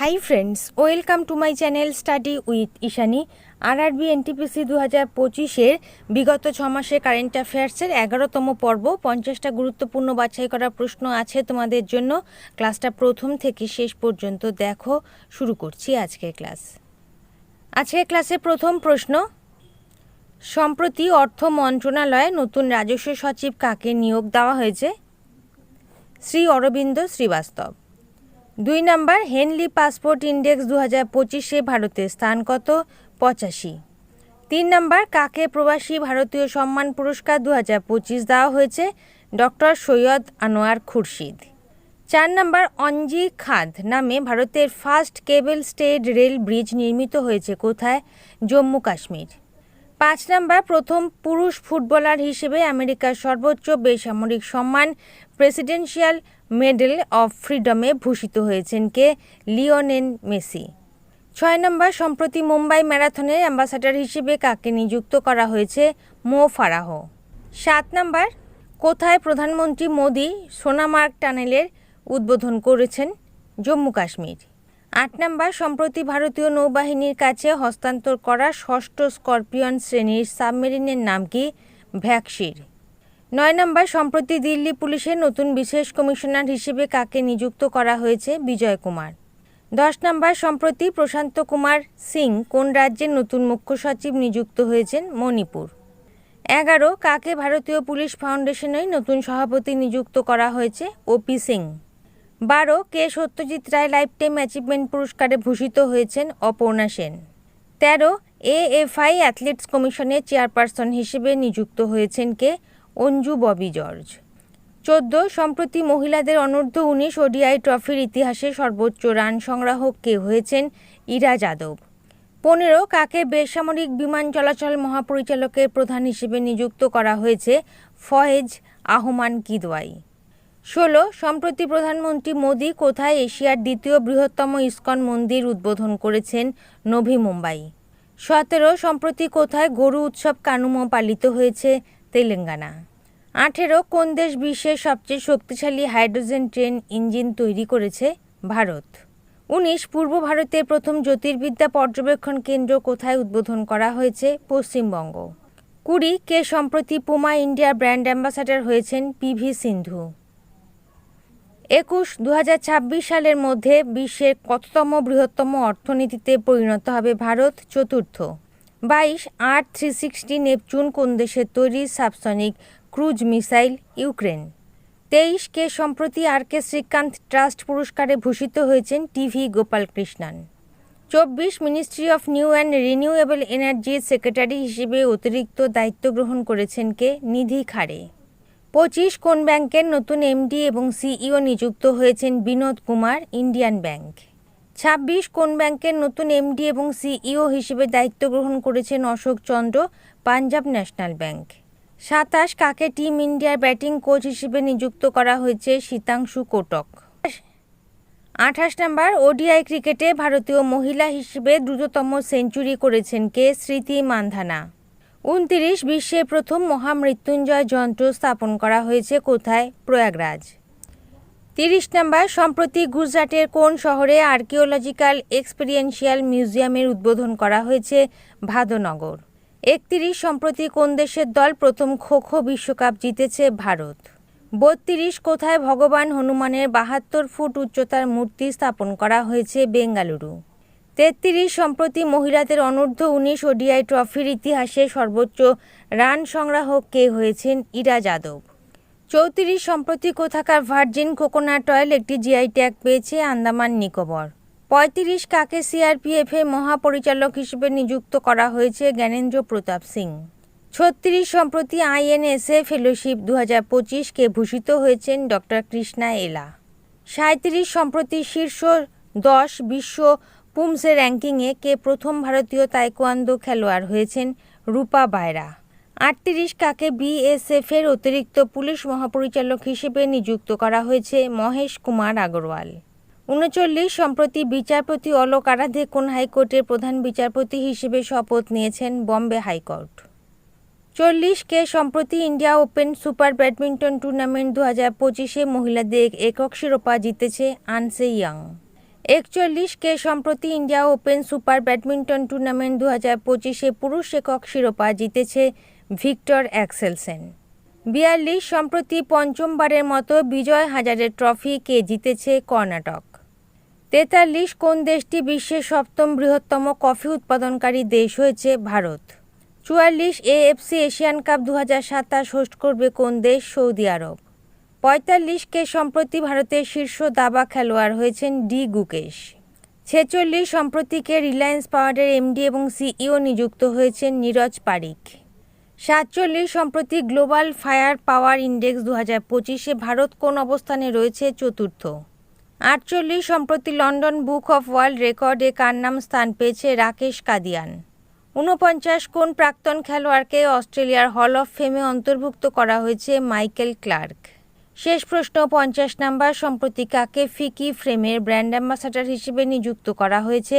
Hi friends welcome to my channel study with Ishani RRB NTPC দু হাজার পঁচিশের বিগত ছ কারেন্ট অ্যাফেয়ার্সের এগারোতম পর্ব। পঞ্চাশটা গুরুত্বপূর্ণ বাছাই করা প্রশ্ন আছে তোমাদের জন্য। ক্লাসটা প্রথম থেকে শেষ পর্যন্ত দেখো। শুরু করছি আজকের ক্লাস। আজকের ক্লাসে প্রথম প্রশ্ন, সম্প্রতি অর্থ মন্ত্রণালয়ে নতুন রাজস্ব সচিব কাকে নিয়োগ দেওয়া হয়েছে? শ্রী অরবিন্দ শ্রীবাস্তব। দুই নাম্বার হেনলি পাসপোর্ট ইন্ডেক্স দু হাজার পঁচিশে ভারতের স্থান কত? পঁচাশি। তিন নাম্বার, কাকে প্রবাসী ভারতীয় সম্মান পুরস্কার দু হাজার পঁচিশ দেওয়া হয়েছে? ডক্টর সৈয়দ আনোয়ার খুরশিদ। চার নাম্বার, অঞ্জি খাদ নামে ভারতের first cable stayed rail bridge নির্মিত হয়েছে কোথায়? জম্মু কাশ্মীর। পাঁচ নাম্বার প্রথম পুরুষ ফুটবলার হিসেবে আমেরিকার সর্বোচ্চ বেসামরিক সম্মান প্রেসিডেন্সিয়াল মেডেল অফ ফ্রিডমে ভূষিত হয়েছেন কে? লিওনেন মেসি। ছয় নম্বর, সম্প্রতি মুম্বাই ম্যারাথনের অ্যাম্বাসাডার হিসেবে কাকে নিযুক্ত করা হয়েছে? মো. ফারাহ। সাত নম্বর, কোথায় প্রধানমন্ত্রী মোদি সোনামার্গ টানেলের উদ্বোধন করেছেন? জম্মু কাশ্মীর। আট নম্বর, সম্প্রতি ভারতীয় নৌবাহিনীর কাছে হস্তান্তর করা ষষ্ঠ স্করপিয়ন শ্রেণির সাবমেরিনের নাম কি? ভ্যাকসির। নয় নম্বর, সম্প্রতি দিল্লি পুলিশের নতুন বিশেষ কমিশনার হিসেবে কাকে নিযুক্ত করা হয়েছে? বিজয় কুমার। দশ নম্বর, সম্প্রতি প্রশান্ত কুমার সিং কোন রাজ্যের নতুন মুখ্য সচিব নিযুক্ত হয়েছেন? মণিপুর। এগারো, কাকে ভারতীয় পুলিশ ফাউন্ডেশনের নতুন সভাপতি নিযুক্ত করা হয়েছে? O P Singh. বারো কে Satyajit Ray lifetime achievement পুরস্কারে ভূষিত হয়েছেন অপর্ণা সেন। তেরো এ এএফআই অ্যাথলেটস কমিশনের চেয়ারপারসন হিসেবে নিযুক্ত হয়েছেন কে অঞ্জু ববি জর্জ। চোদ্দ সম্প্রতি মহিলাদের অনূর্ধ্ব উনিশ ওডিআই ট্রফির ইতিহাসে সর্বোচ্চ রান সংগ্রাহক কে হয়েছেন ইরা যাদব। পনেরো কাকে বেসামরিক বিমান চলাচল মহাপরিচালকের প্রধান হিসেবে নিযুক্ত করা হয়েছে ফয়েজ আহমান কিদওয়াই। ষোলো, সম্প্রতি প্রধানমন্ত্রী মোদী কোথায় এশিয়ার দ্বিতীয় বৃহত্তম ইস্কন মন্দির উদ্বোধন করেছেন নভি মুম্বাই? সতেরো, সম্প্রতি কোথায় গরু উৎসব কানুমো পালিত হয়েছে তেলেঙ্গানা? আঠেরো, কোন দেশ বিশ্বের সবচেয়ে শক্তিশালী হাইড্রোজেন ট্রেন ইঞ্জিন তৈরি করেছে? ভারত। উনিশ, পূর্ব ভারতের প্রথম জ্যোতির্বিদ্যা পর্যবেক্ষণ কেন্দ্র কোথায় উদ্বোধন করা হয়েছে? পশ্চিমবঙ্গ। কুড়ি, কে সম্প্রতি পুমা ইন্ডিয়ার ব্র্যান্ড অ্যাম্বাসাডার হয়েছেন পিভি সিন্ধু? একুশ দু সালের মধ্যে বিশ্বের কততম বৃহত্তম অর্থনীতিতে পরিণত হবে ভারত? চতুর্থ। বাইশ আট থ্রি সিক্সটি নেপচুন কোন দেশের তৈরি সাবসনিক ক্রুজ মিসাইল ইউক্রেন? তেইশ কে সম্প্রতি আর কে শ্রীকান্ত ট্রাস্ট পুরস্কারে ভূষিত হয়েছেন টিভি গোপালকৃষ্ণন। চব্বিশ ministry of new and renewable এনার্জির সেক্রেটারি হিসেবে অতিরিক্ত দায়িত্ব গ্রহণ করেছেন কে? নিধি খাড়ে। পঁচিশ কোন ব্যাংকের নতুন এমডি এবং সিইও নিযুক্ত হয়েছেন বিনোদ কুমার, ইন্ডিয়ান ব্যাংক। ছাব্বিশ কোন ব্যাংকের নতুন এমডি এবং সিইও হিসেবে দায়িত্ব গ্রহণ করেছেন অশোক চন্দ্র, পাঞ্জাব ন্যাশনাল ব্যাংক। সাতাশ কাকে টিম ইন্ডিয়ার ব্যাটিং কোচ হিসেবে নিযুক্ত করা হয়েছে শীতাংশু কোটক। আঠাশ নম্বর, ওডিআই ক্রিকেটে ভারতীয় মহিলা হিসেবে দ্রুততম সেঞ্চুরি করেছেন কে? স্মৃতি মান্ধানা। উনতিরিশ বিশ্বের প্রথম মহামৃত্যুঞ্জয় যন্ত্র স্থাপন করা হয়েছে কোথায়? প্রয়াগরাজ। তিরিশ নম্বর, সম্প্রতি গুজরাটের কোন শহরে আর্কিওলজিক্যাল এক্সপিরিয়েন্সিয়াল মিউজিয়ামের উদ্বোধন করা হয়েছে? ভাদনগর। একত্রিশ, সম্প্রতি কোন দেশের দল প্রথম খো খো বিশ্বকাপ জিতেছে? ভারত। বত্রিশ, কোথায় ভগবান হনুমানের বাহাত্তর ফুট উচ্চতার মূর্তি স্থাপন করা হয়েছে? বেঙ্গালুরু। তেত্রিশ সম্প্রতি মহিলাদের অনূর্ধ্ব উনিশ ওডিআই ট্রফির ইতিহাসে সর্বোচ্চ রান সংগ্রাহক কে হয়েছেন ইরা যাদব? চৌত্রিশ সম্প্রতি কোথাকার ভার্জিন কোকোনাট অয়েল একটি জিআই ট্যাগ পেয়েছে আন্দামান নিকোবর। পঁয়ত্রিশ কাকে সিআরপিএফের মহাপরিচালক হিসেবে নিযুক্ত করা হয়েছে জ্ঞানেন্দ্র প্রতাপ সিং? ছত্রিশ সম্প্রতি আইএনএসএ ফেলোশিপ দু হাজার পঁচিশকে ভূষিত হয়েছেন ডক্টর কৃষ্ণা এলা। সাঁত্রিশ সম্প্রতি শীর্ষ দশ বিশ্ব পুমসের র্যাঙ্কিংয়ে কে প্রথম ভারতীয় তাইকোয়ান্দো খেলোয়াড় হয়েছেন রূপা বায়রা আটত্রিশ কাকে বিএসএফের অতিরিক্ত পুলিশ মহাপরিচালক হিসেবে নিযুক্ত করা হয়েছে মহেশ কুমার আগরওয়াল। উনচল্লিশ, সম্প্রতি বিচারপতি অলোক আরাধে কোন হাইকোর্টের প্রধান বিচারপতি হিসেবে শপথ নিয়েছেন বম্বে হাইকোর্ট। চল্লিশ কে, সম্প্রতি India Open super badminton tournament দু হাজার পঁচিশে মহিলাদের একক শিরোপা জিতেছে আনসে ইয়াং। একচল্লিশ কে সম্প্রতি India Open super badminton tournament দু হাজার পঁচিশে পুরুষ একক শিরোপা জিতেছে ভিক্টর অ্যাক্সেলসেন। বিয়াল্লিশ সম্প্রতি পঞ্চমবারের মতো বিজয় হাজারের ট্রফি কে জিতেছে কর্ণাটক। তেতাল্লিশ কোন দেশটি বিশ্বের সপ্তম বৃহত্তম কফি উৎপাদনকারী দেশ হয়েছে ভারত? চুয়াল্লিশ এএফসি এশিয়ান কাপ দু হাজার সাতাশ হোস্ট করবে কোন দেশ সৌদি আরব? পঁয়তাল্লিশ কে সম্প্রতি ভারতের শীর্ষ দাবা খেলোয়াড় হয়েছেন ডি গুকেশ। ছেচল্লিশ সম্প্রতিকে রিলায়েন্স পাওয়ারের এমডি এবং সিইও নিযুক্ত হয়েছেন নীরজ পারিক সাতচল্লিশ সম্প্রতি গ্লোবাল ফায়ার পাওয়ার ইন্ডেক্স দু হাজার পঁচিশে ভারত কোন অবস্থানে রয়েছে চতুর্থ। আটচল্লিশ সম্প্রতি লন্ডন বুক অফ ওয়ার্ল্ড রেকর্ডে কার নাম স্থান পেয়েছে রাকেশ কাদিয়ান। ঊনপঞ্চাশ কোন প্রাক্তন খেলোয়াড়কে অস্ট্রেলিয়ার হল অফ ফেমে অন্তর্ভুক্ত করা হয়েছে মাইকেল ক্লার্ক। শেষ প্রশ্ন পঞ্চাশ নাম্বার। সম্প্রতি কাকে ফিকি ফ্রেমের ব্র্যান্ড অ্যাম্বাসাডার হিসেবে নিযুক্ত করা হয়েছে?